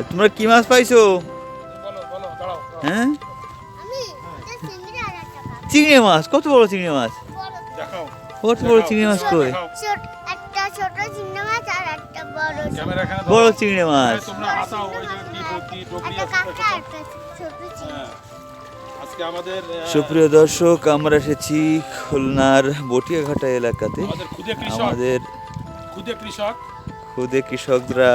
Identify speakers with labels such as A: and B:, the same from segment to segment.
A: তোমরা কি মাছ পাইছো?
B: বলো বলো দাঁড়াও
A: হ্যাঁ
C: চিংড়ি
A: মাছ কত বড় চিংড়ি মাছ? কত বড় চিংড়ি মাছ কই?
B: দেখাও
C: ছোট একটা ছোট চিংড়ি মাছ আর একটা বড় চিংড়ি
A: মাছ।
B: হ্যাঁ। আজকে আমাদের আহ,
A: সুপ্রিয় দর্শক আমরা এসেছি খুলনার বটিয়াঘাটা এলাকাতে।
B: আমাদের খুদে কৃষক।
A: আমাদের
B: খুদে কৃষক।
A: খুদে কৃষকরা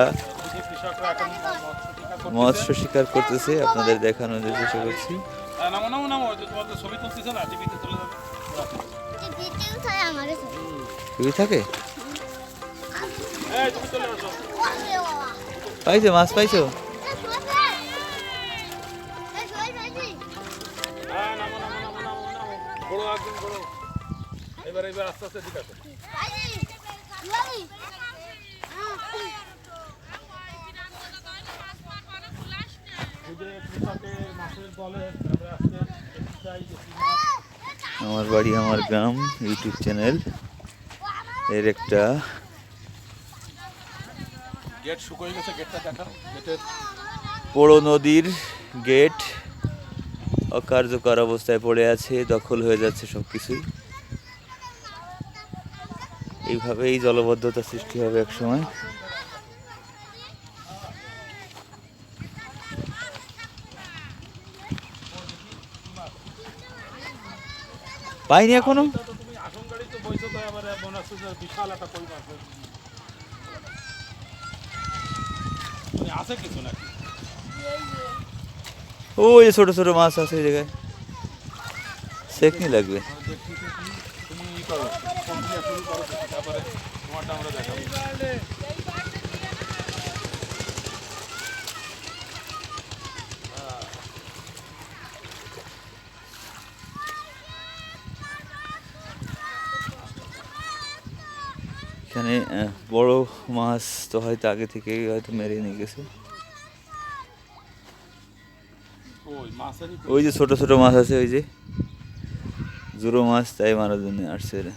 B: মৎস্য শিকার করতেছে।
A: আপনাদের দেখানোর চেষ্টা করছি।
C: ভিডিও থাকে?
A: পাইছো, মাছ পাইছো?
B: এবার এবার আস্তে আস্তে ঠিক আছে
C: পাইছি লই
B: খুদে কৃষকের মাছের দলে আমরা
A: বাড়ি আমার গ্রাম ইউটিউব চ্যানেল। এর একটা
B: গেট শুকিয়ে গেছে গেটটা দেখাও। গেটের
A: বড় নদীর গেট অকার্যকর অবস্থায় পড়ে আছে দখল হয়ে যাচ্ছে সব কিছুই এইভাবেই জলবদ্ধতা সৃষ্টি হবে এক সময় পাইনি এখনও
B: তো তুমি আসন গাড়ি তো বইছো তো এবারে মনে হচ্ছে যে বিশাল একটা কই মাছ মানে আছে কিছু নাকি
A: ওই যে ছোট ছোট মাছ আছে এই জায়গায়। সেকনি লাগবে।
B: তুমি করো করো তারপরে তোমারটা আমরা দেখাবো
A: এখানে বড় মাছ তো হয়তো আগে থেকেই হয়তো মেরে নিয়ে গেছে।
B: ওই
A: যে ছোট ছোট মাছ আছে ওই যে। জুরো মাছ তাই মারার জন্য আসছে এরা।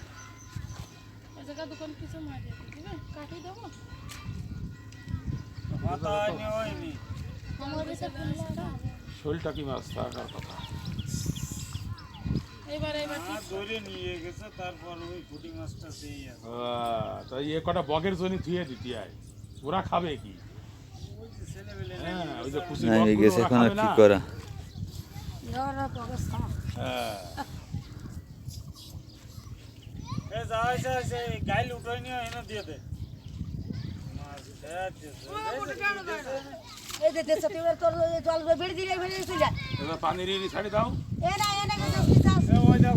B: শোলটা কি মাছ? থাকার কথা। আহ, তাই এ কটা বগের জন্য ধুয়ে দিতে হয় ওরা খাবে কি? হ্যাঁ, ওই যে খুশি
A: নাই
B: বকগুলো
A: গেছে
B: ওরা
A: এখন আর
B: খাবে
A: কি
B: না?
A: করা?
B: হ্যাঁ।
D: এই যে তোর জল বেড়ে দিলে বেড়ে চলে যায়
B: পানির ছাড়ি দাও।
D: এ না এ না কিছু চাষ
B: হ্যাঁ দেখা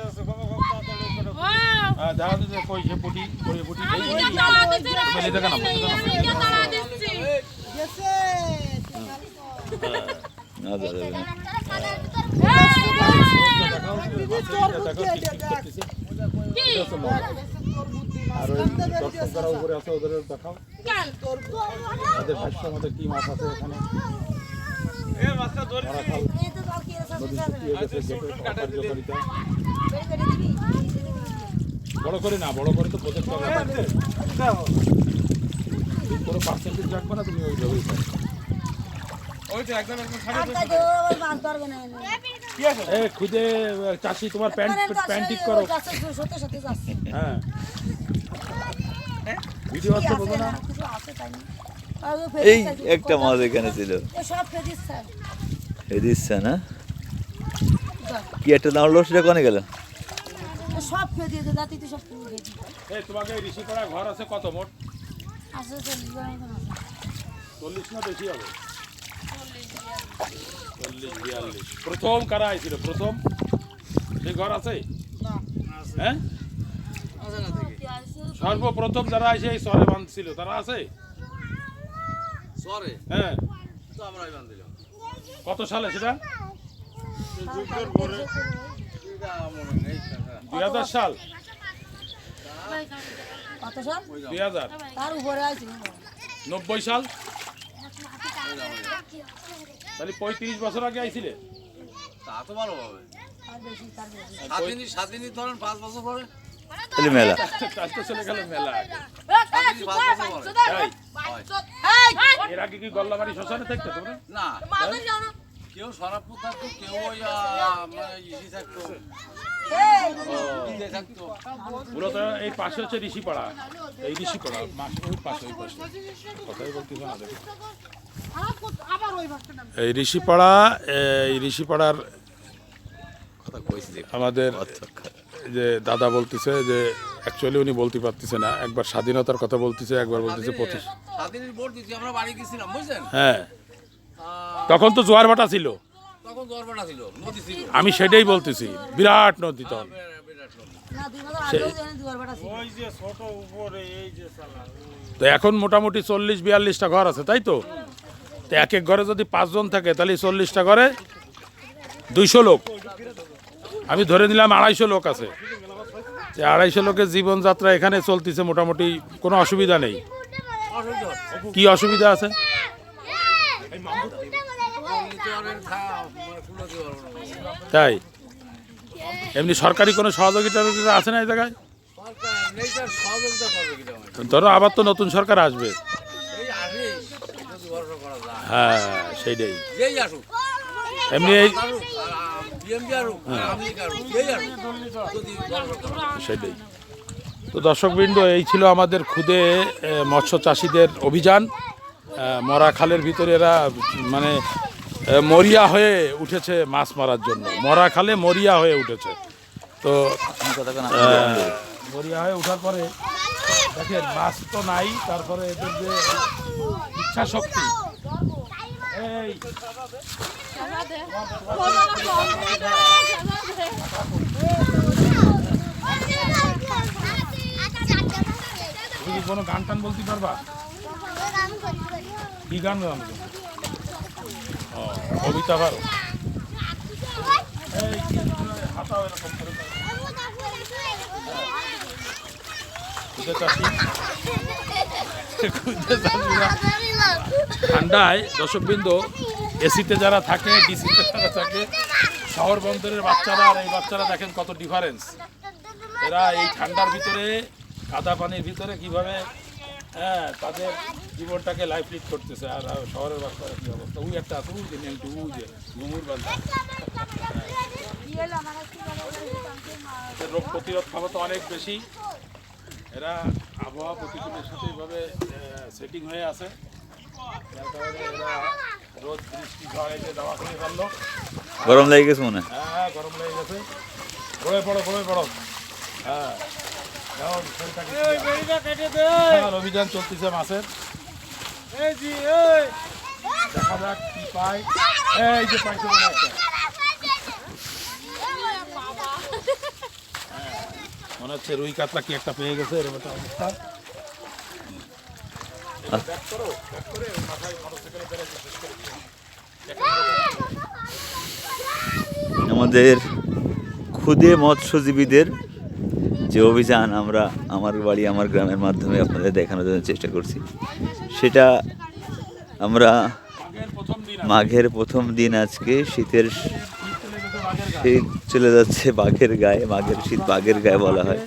B: যাচ্ছে কই সে পুটি কই পুটি এই এই, এই। তুমি এই দেখে নাও, এই দেখে নাও।
D: গেছে
A: না দাদা যাবে না।
B: লবণ। আর ওই দর্শক যারা উপরে আছে ওদের দেখাও। ওদের ভাষ্য কি মাছ আছে এখানে? নদী শুকিয়ে গেছে গেটের অকার্যকারিতা
D: বেড়ে
B: করে না বড় করে তো প্রজেক্ট পার্সেন্টেজ রাখবে না তুমি ওই এ খুদে চাষি তোমার প্যান্ট প্যান্ট ঠিক করো।
D: যাচ্ছে।
B: হ্যাঁ। ভিডিও আছে না?
D: কিছু আছে তাই না?
A: এই একটা মাছ এখানে ছিল। দিচ্ছে না? কি একটা দাঁড়লো সেটা কোনে গেল?
D: সব খেয়ে দিয়ে দাঁতি তো সব খেয়ে দিয়েছি
B: এই তোমাকে ঋষি করা ঘর আছে কত মোট?
D: আসলে চল্লিশ জনের
B: চল্লিশ না বেশি হবে? চল্লিশ বিয়াল্লিশ। প্রথম কারা আইছিল? প্রথম? সেই ঘর আছে? হ্যাঁ? সর্বপ্রথম যারা এসে এই শহরে বাঁধছিল। তারা আছে?
E: সরে
B: হ্যাঁ।
E: তো আমরাই বান্ধিলাম
B: কত সালে সেটা? দুই হাজার সাল।
D: কত সাল?
B: দুই হাজার।
D: তার উপরে আছে
B: নব্বই সাল। তাহলে পঁয়ত্রিশ বছর আগে আইছিলে?
E: তা তো ভালো হবে। সাত দিনই ধরেন পাঁচ বছর পরে?
A: তাহলে মেলা।
B: চলে গেল মেলা। এর আগে কি গল্লাবাড়ি শ্মশানে থাকতো তোমরা?
E: না। কেউ সরাপুর থাকতো কেউ ওই ইসি থাকতো।
B: মূলত এই পাশে হচ্ছে ঋষিপাড়া। এই ঋষিপাড়া মাস ওই পাশে ওই পাশে। কথাই বলতেছে না এই ঋষিপাড়া এই ঋষিপাড়ার
A: কথা কইছি যে
B: আমাদের যে দাদা বলতেছে যে অ্যাকচুয়ালি উনি বলতে পারতেছে না। একবার স্বাধীনতার কথা বলতেছে একবার বলতেছে পঁচিশ
E: স্বাধীনের আমরা বাড়ি গেছিলাম বুঝছেন
B: হ্যাঁ। তখন তো জোয়ার ভাটা ছিল।
E: তখন দরবারটা ছিল নদী ছিল।
B: আমি সেটাই বলতেছি বিরাট নদী তখন।
D: ছিল।
B: তো এখন মোটামুটি চল্লিশ বিয়াল্লিশটা ঘর আছে তাই তো? তো এক এক ঘরে যদি পাঁচজন থাকে তাহলে চল্লিশটা ঘরে দুইশো লোক। আমি ধরে নিলাম আড়াইশো লোক আছে। যে আড়াইশো লোকের জীবনযাত্রা এখানে চলতেছে মোটামুটি কোনো অসুবিধা নেই। কি অসুবিধা আছে
E: নিতে পারবেন, খা- মানে কুলো দিতে পারব না।
B: তাই এমনি সরকারি কোনো সহযোগিতা আছে না এই জায়গায়? ধরো আবার তো নতুন সরকার আসবে হ্যাঁ সেইটাই এমনি এই
E: যায়।
B: সেটাই তো দর্শকবৃন্দ, এই ছিল আমাদের খুদে মৎস্য চাষিদের অভিযান মরা খালের ভিতরে এরা মানে মরিয়া হয়ে উঠেছে মাছ মারার জন্য। মরা খালে মরিয়া হয়ে উঠেছে। তো মরিয়া হয়ে ওঠার পরে দেখেন মাছ তো নাই তারপরে এদের যে ইচ্ছা শক্তি। এই কোনো গান টান বলতে পারবা? কি গান জানো ও, কবিতা চাষিরা ঠান্ডায় দর্শকবৃন্দ এসিতে যারা থাকে ডিসিতে যারা থাকে, শহর বন্দরের বাচ্চারা আর এই বাচ্চারা দেখেন কত ডিফারেন্স এরা এই ঠান্ডার ভিতরে কাদা পানির ভিতরে কীভাবে হ্যাঁ তাদের জীবনটাকে লাইফ লিড করতেছে আর শহরের বাচ্চারা কি অবস্থা? ওই একটা আছে ওই যে নেংটু ওই যে ঘুমুর বান্ধা এদের রোগ প্রতিরোধ ক্ষমতা অনেক বেশি। এরা আবহাওয়া প্রতিকূলের সাথে এইভাবে সেটিং হয়ে আছে। যার কারণে এরা রোদ বৃষ্টি ঝড় যে দাওয়া করে ফেলল।
A: গরম লেগে গেছে মনে হয়।
B: হ্যাঁ গরম লেগে গেছে। গড়ে পড়ো গড়ে পড়ো। হ্যাঁ যাও, শরীরটাকে বিশাল চলতেছে মাছের দেখা যাক কি পাই। এই যে মনে হয় মনে হচ্ছে রুই কাতলা কি একটা পেয়ে গেছে, এরকম একটা অবস্থা।
A: আমাদের ক্ষুদে মৎস্যজীবীদের যে অভিযান আমরা আমার বাড়ি আমার গ্রামের মাধ্যমে আপনাদের দেখানোর জন্য চেষ্টা করছি সেটা আমরা
B: আগের প্রথম দিন
A: মাঘের প্রথম দিন আজকে শীতের
B: শীত চলে গেছে বাঘের গায়ে।
A: যাচ্ছে বাঘের গায়ে মাঘের শীত বাঘের গায়ে বলা হয়।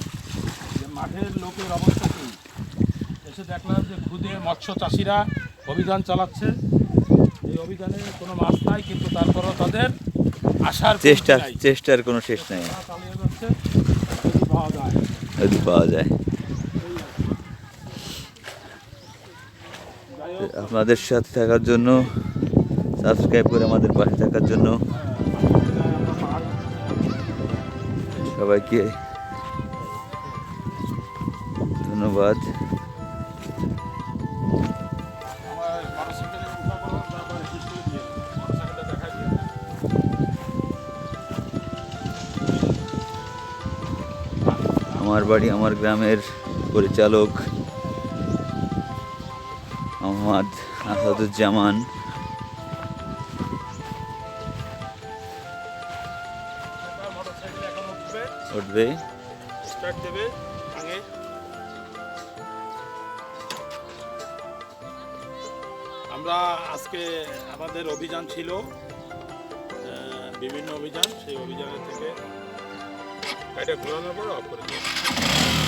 B: মাঠের লোকের অবস্থা কি? এসে দেখলাম যে খুদে মৎস্য চাষিরা অভিযান চালাচ্ছে। এই অভিযানে কোনো মাছ নাই কিন্তু তারপরেও তাদের কমতি
A: চেষ্টা চেষ্টার কোনো শেষ নেই।
B: চালিয়ে যাচ্ছে। যদি পাওয়া যায়
A: আপনাদের সাথে থাকার জন্য সাবস্ক্রাইব করে আমাদের পাশে থাকার জন্য সবাইকে ধন্যবাদ।
B: আমার
A: বাড়ি, আমার গ্রামের পরিচালক মোহাম্মদ আসাদুজ্জামান।
B: উঠবে। স্টার্ট দেবে আমরা আজকে আমাদের অভিযান ছিল বিভিন্ন অভিযান, সেই অভিযানের থেকে গাড়িটা ঘোরানোর পর অফ করে দিই